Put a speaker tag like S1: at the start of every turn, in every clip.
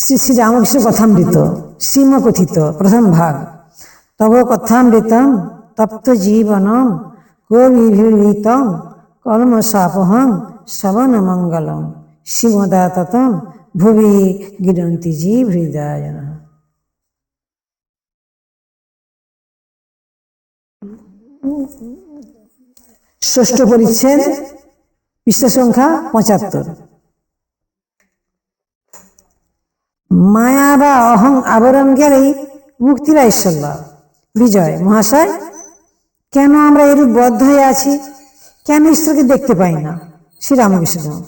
S1: শ্রী শ্রী রামকৃষ্ণ কথামৃত শ্রীম কথিত প্রথম ভাগ। তব কথামৃতম তপ্ত জীবনম কবিভিড়িতম কলমসাপহং শ্রবণ মঙ্গলম শ্রীমদাততম ভুবি গিরন্তি জীব হৃদয় ষষ্ঠ পরিচ্ছেদ পৃষ্ঠ সংখ্যা পঁচাত্তর। মায়া বা অহং আবরণ গেলেই মুক্তির ঐশ্বর্য বিজয়, মহাশয়, কেন আমরা এরূপ বদ্ধ হয়ে আছি? কেন ঈশ্বরকে দেখতে পাই না? শ্রীরামকৃষ্ণ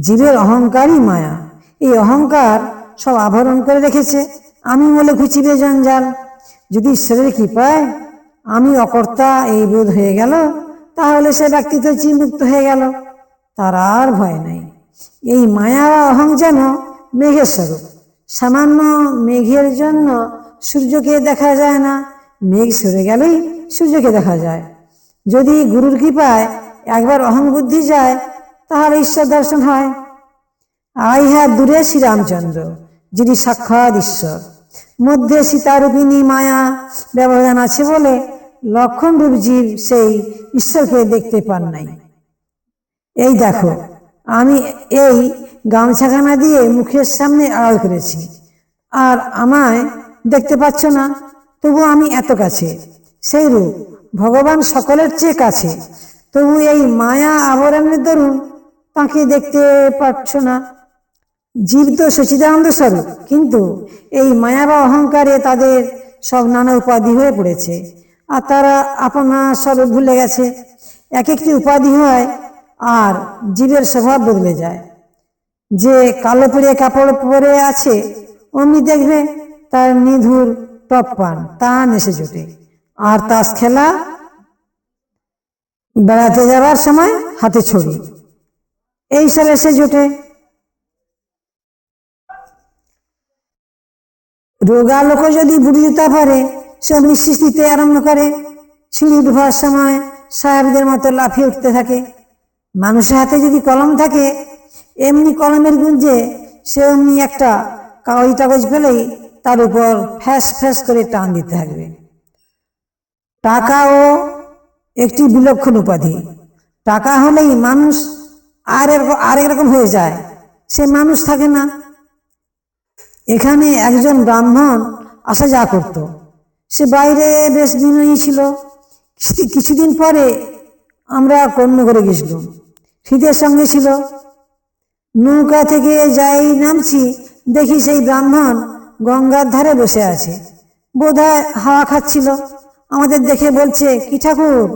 S1: জীবের অহংকারই মায়া। এই অহংকার সব আবরণ করে রেখেছে। আমি বলে ঘুচিবে জঞ্জাল। যদি ঈশ্বরের কৃপায় আমি অকর্তা এই বোধ হয়ে গেল, তাহলে সে ব্যক্তিত্ব চিমুক্ত হয়ে গেল। তার আর ভয় নাই। এই মায়া অহং যেন মেঘের স্বরূপ। সামান্য মেঘের জন্য সূর্যকে দেখা যায় না। মেঘ সরে গেলেই সূর্যকে দেখা যায়। যদি গুরুর কৃপায় একবার অহং বুদ্ধি যায়, তাহলে ঈশ্বর দর্শন হয়। আই হ্যাঁ দূরে শ্রীরামচন্দ্র, যিনি সাক্ষাৎ ঈশ্বর। মধ্যে সীতারূপিণী মায়া ব্যবধান আছে বলে লক্ষণ রূপ জীব সেই ঈশ্বরকে দেখতে পান নাই। এই দেখো, আমি এই গামছাখানা দিয়ে মুখের সামনে আড়াল করেছি। আর আমায় দেখতে পাচ্ছ না, তবু আমি এত কাছে। সেই রূপ, ভগবান সকলের চেয়ে কাছে। তবু এই মায়া আবরণের দরুন তাকে দেখতে পাচ্ছ না। জীব তো সচিদানন্দ স্বরূপ, কিন্তু এই মায়া বা অহংকারে তাদের সব নানা উপাধি হয়ে পড়েছে। আর তারা আপনা স্বরূপ ভুলে গেছে। এক একটি উপাধি হয়, আর জীবের স্বভাব বদলে যায়। যে কালো পরে কাপড় পরে আছে, অমনি দেখবে তার নিধুর টপ পান, টান এসে জোটে। আর তাস খেলা বেড়াতে যাওয়ার সময় হাতে ছড়ি। এই সব এসে জোটে। রোগা লোক যদি বুড়ি জুতা পরে সে নিঃশ্বাস দিতে আরম্ভ করে। সিঁড়ি উঠবার সময় সাহেবদের মতো লাফিয়ে উঠতে থাকে। মানুষের হাতে যদি কলম থাকে এমনি কলমের গুঞ্জে সে অমনি একটা কাগজ টাগজ পেলেই তার উপর ফ্যাস ফ্যাস করে টান দিতে থাকবে। টাকাও একটি বিলক্ষণ উপাধি। টাকা হলেই মানুষ আর আরেক রকম হয়ে যায়, সে মানুষ থাকে না। এখানে একজন ব্রাহ্মণ আসা যা করত। সে বাইরে বেশ বিনয়ী ছিল। কিছুদিন পরে আমরা কর্ণগরে গেছিলাম। শীতের সঙ্গে ছিল। নৌকা থেকে যাই নামছি, দেখি সেই ব্রাহ্মণ গঙ্গার ধারে বসে আছে। বোধহয় হাওয়া খাচ্ছিল। আমাদের দেখে বলছে, কি ঠাকুর?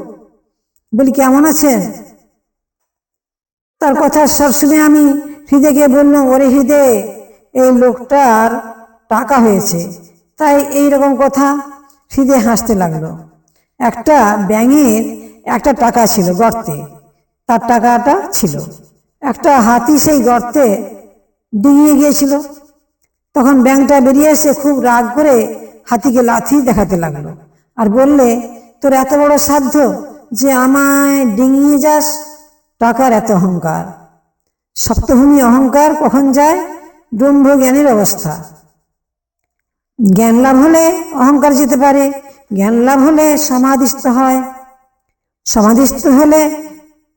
S1: বলি, কেমন আছেন? তার কথা সব শুনে আমি হৃদয়কে বললাম, ওরে হৃদয় এই লোকটার টাকা হয়েছে। তাই এই রকম কথা হৃদয় হাসতে লাগল। একটা ব্যাঙের একটা টাকা ছিল গর্তে। তার টাকাটা ছিল। একটা হাতি সেই গর্তে ডিঙিয়ে গিয়েছিল। তখন ব্যাংকটা বেরিয়ে এসে খুব রাগ করে হাতিকে লাথি দেখাতে লাগল আর বললে, তোর এত বড় সাধ্য যে আমায় ডিঙিয়ে যাস? টাকার এত অহংকার। সপ্তভূমি অহংকার কখন যায়? ব্রহ্ম জ্ঞানের অবস্থা। জ্ঞান লাভ হলে অহংকার যেতে পারে, জ্ঞান লাভ হলে সমাধিস্থ হয়। সমাধিস্থ হলে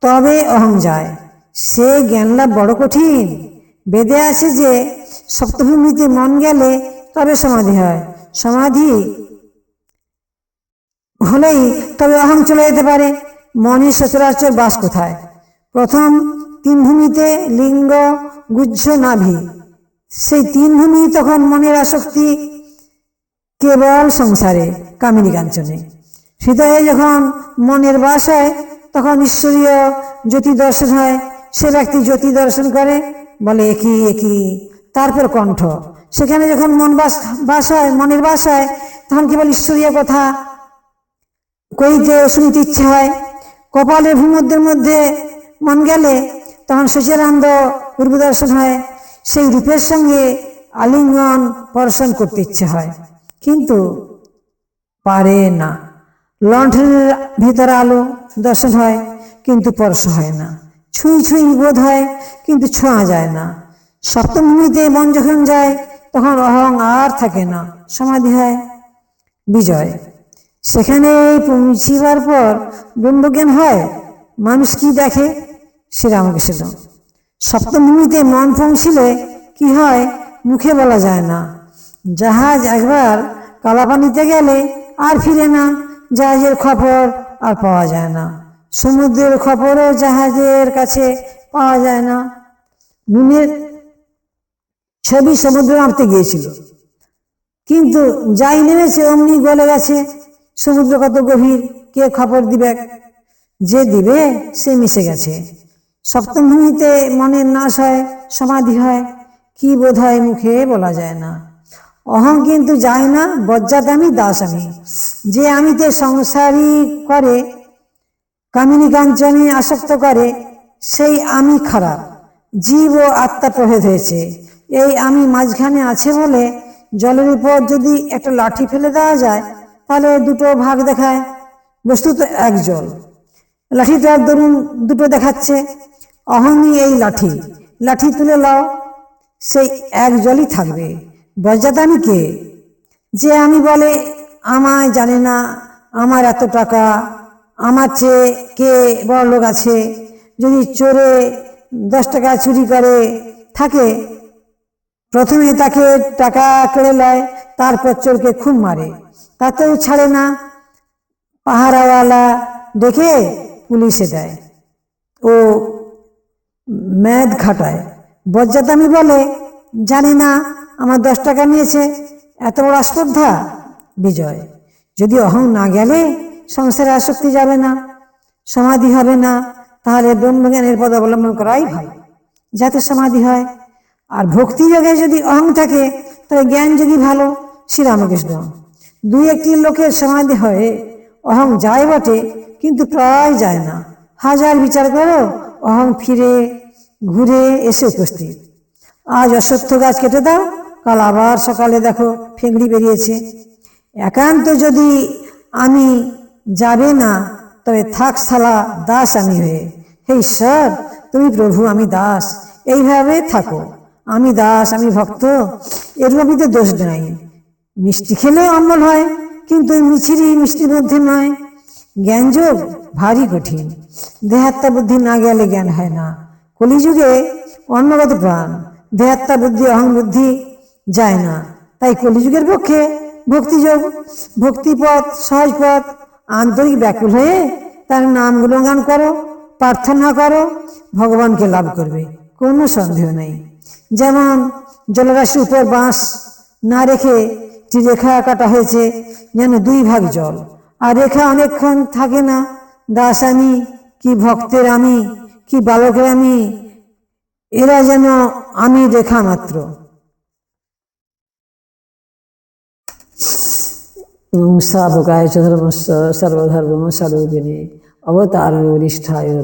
S1: তবে অহং যায়। সে জ্ঞান লাভ বড় কঠিন। বেদে আছে যে, সপ্তভূমিতে মন গেলে তবে সমাধি হয়। সমাধি হলেই তবে অহং চলে যেতে পারে। মনের সচরাচর বাস কোথায়? প্রথম তিন ভূমিতে লিঙ্গ গুজ্জ নাভি। সেই তিন ভূমি তখন মনের আসক্তি কেবল সংসারে, কামিনী কাঞ্চনে। হৃদয়ে যখন মনের বাস হয়, তখন ঈশ্বরীয় জ্যোতি দর্শন হয় সে ব্যক্তি জ্যোতি দর্শন করে, বলে একই একই তারপর কণ্ঠ। সেখানে যখন মন বাস বাস হয়, মনের বাস হয়, তখন কেবল ঈশ্বরীয় কথা কইতে শুনতে ইচ্ছে হয়। কপালের ভূমধ্যের মধ্যে মন গেলে, তখন সচিরানন্দ পূর্ব দর্শন হয়। সেই রূপের সঙ্গে আলিঙ্গন পরশন করতে ইচ্ছে হয়। কিন্তু পারে না। লণ্ঠনের ভিতরে আলো দর্শন হয়, কিন্তু স্পর্শ হয় না। ছুঁই ছুঁই বোধ হয়, কিন্তু ছোঁয়া যায় না। সপ্তম ভূমিতে মন যখন যায়, তখন অহং আর থাকে না, সমাধি হয়। বিজয়। সেখানে পৌঁছিবার পর ব্রহ্মজ্ঞান হয়, মানুষ কি দেখে? শ্রীরামকৃষ্ণ। সপ্তম ভূমিতে মন পৌঁছিলে কি হয়, মুখে বলা যায় না। জাহাজ একবার কালাপানিতে গেলে আর ফিরে না, জাহাজের খবর আর পাওয়া যায় না। সমুদ্রের খবরও জাহাজের কাছে পাওয়া যায় না। নুনের ছবি সমুদ্র নামতে গিয়েছিল। কিন্তু যাই নেমেছে, অমনি গলে গেছে। সমুদ্র কত গভীর, কে খবর দিবে? যে দিবে, সে মিশে গেছে। সপ্তম ভূমিতে মনের নাশ হয়, সমাধি হয়। কি বোধ হয় মুখে বলা যায় না। অহং কিন্তু যায় না, বজ্জাত আমি, দাস আমি। যে আমিতে সংসারী করে কামিনী কাঞ্চনে আসক্ত করে, সেই আমি খারাপ, জীব ও আত্মা প্রভেদ হয়েছে। এই আমি মাঝখানে আছে বলে জলের উপর যদি একটা লাঠি ফেলে দেওয়া যায়, তাহলে দুটো ভাগ দেখায়। বস্তুত এক জল। লাঠিটার দরুন দুটো দেখাচ্ছে। অহংই এই লাঠি লাঠি তুলে লাও। সেই এক জলই থাকবে। বজ্জাত কে? যে আমি বলে, আমায় জানে না, আমার এত টাকা আমার চেয়ে কে বড় লোক আছে? যদি চোরে দশ টাকা চুরি করে, থাকে। প্রথমে তাকে টাকা কেড়ে লয়, তারপর চোরকে খুব মারে। তাতেও ছাড়ে না। পাহারাওয়ালা ডেকে পুলিশে দেয়। ও ম্যাদ খাটায়। বজ্জাতামি বলে, জানি না, আমার দশ টাকা নিয়েছে। এত বড় আস্পর্ধা বিজয়। যদি অহং না গেলে সংসারে আসক্তি যাবে না, সমাধি হবে না, তাহলে ব্রহ্মজ্ঞানের পদ অবলম্বন করাই ভালো। যাতে সমাধি হয়। আর ভক্তি যোগে যদি অহং থাকে তবে জ্ঞান যদি ভালো, শ্রীরামকৃষ্ণ। দুই একটি লোকের সমাধি হয়ে অহং যায় বটে, কিন্তু প্রায় যায় না। হাজার বিচার করো অহং ফিরে, ঘুরে এসে উপস্থিত। আজ অশ্বত্থ গাছ কেটে দাও, কাল আবার সকালে দেখো ফেংড়ি বেরিয়েছে। একান্ত যদি আমি যাবে না, তবে থাক সালা দাস আমি হয়ে। হে ঈশ্বর, তুমি প্রভু, আমি দাস। এইভাবে থাকো। আমি দাস, আমি ভক্ত এর মধ্যে দোষ নাই। মিষ্টি খেলে অম্বল হয়, কিন্তু মিছিরি মিষ্টির মধ্যে নয়। জ্ঞানযোগ ভারী কঠিন। দেহাত্মা বুদ্ধি না গেলে জ্ঞান হয় না। কলিযুগে অন্নগত প্রাণ, দেহাত্মা বুদ্ধি, অহং বুদ্ধি যায় না। তাই কলিযুগের পক্ষে ভক্তিযোগ, ভক্তিপথ সহজ পথ আন্তরিক ব্যাকুল হয়ে তার নাম গুণগান করো, প্রার্থনা করো, ভগবানকে লাভ করবে। কোনো সন্দেহ নেই। যেমন জলরাশির উপর বাঁশ না রেখে যে রেখা কাটা হয়েছে, যেন দুই ভাগ জল। আর রেখা অনেকক্ষণ থাকে না, দাস আমি, কি ভক্তের আমি, কি বালকের আমি, এরা যেন আমি রেখা মাত্র। सा पकाय सर्वधर्म सर्वधर्म सरोगिनी अवतारो निष्ठायो